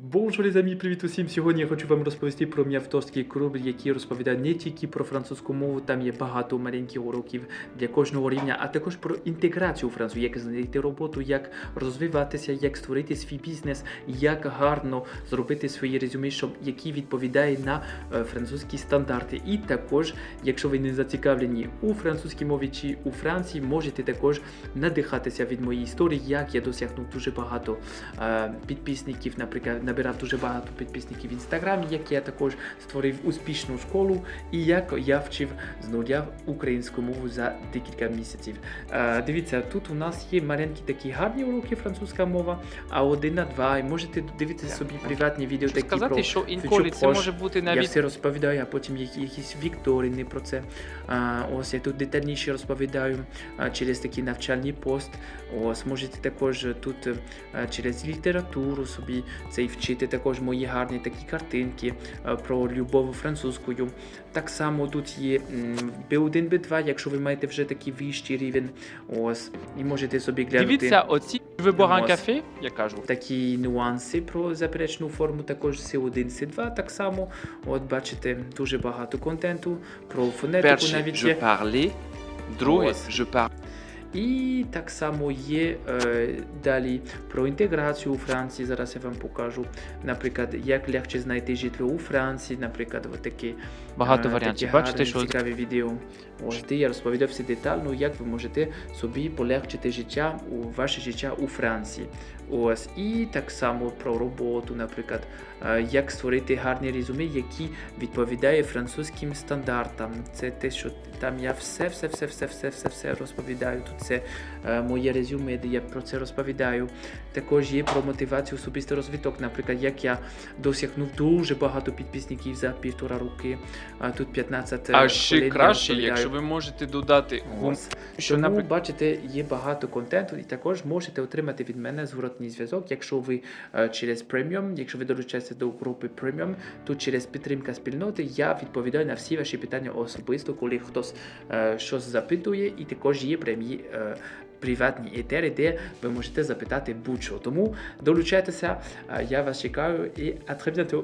Бонжур, amis, привіт усім! Сьогодні я хочу вам розповісти про мій авторський клуб, який розповідає не тільки про французьку мову, там є багато маленьких уроків для кожного рівня, а також про інтеграцію у Францію, як знайти роботу, як розвиватися, як створити свій бізнес, як гарно зробити своє резюме, щоб який відповідає на е, французькі стандарти. І також, якщо ви не зацікавлені у французькій мові чи у Франції, можете також надихатися від моєї історії, як я досягнув дуже багато е, підписників, наприклад, набирав дуже багато підписників в інстаграмі, як я також створив успішну школу, і як я вчив з нуля українську мову за декілька місяців. Е, дивіться, тут у нас є маленькі такі гарні уроки французька мова, а один на два. І можете дивитися собі приватні відео такі сказати, про що інколи це може бути я навіть все розповідаю, а потім які- якісь вікторини про це. Ось я тут детальніше розповідаю через такий навчальний пост. Ось можете також тут а, через літературу собі це і вчити також мої гарні такі картинки про любов французькою. Так само тут є B1, B2, якщо ви маєте вже такий вищий рівень. Ось, і можете собі глянути. дивіться оці виборан кафе, я кажу. Такі нюанси про заперечну форму, також C1, C2 так само. От бачите, дуже багато контенту про фонетику Перше, навіть je є. parlais, друге, Ось. je parle. І так само є далі про інтеграцію у Франції. Зараз я вам покажу. Наприклад, як легше знайти житло у Франції, наприклад, такі Багато варіантів. Бачите, що цікаві відео. Ось де я розповідав все детально, як ви можете собі полегшити життя у ваше життя у Франції. Ось і так само про роботу, наприклад, як створити гарні резюме, які відповідає французьким стандартам. Це те, що там я все, все, все, все, все, все, все розповідаю. Тут це е, моє резюме, де я про це розповідаю. Також є про мотивацію особистий розвиток. Наприклад, як я досягнув дуже багато підписників за півтора роки. А тут 15 А ще краще, якщо ви можете додати. Ось. Що, Тому, наприклад, бачите, є багато контенту, і також можете отримати від мене зворотній зв'язок, якщо ви через преміум, якщо ви долучаєтеся до групи преміум, тут через підтримка спільноти я відповідаю на всі ваші питання особисто, коли хтось е, щось запитує, і також є прямі. Е, Приватні етери, де ви можете запитати будь-що. Тому долучайтеся, е, я вас чекаю і à.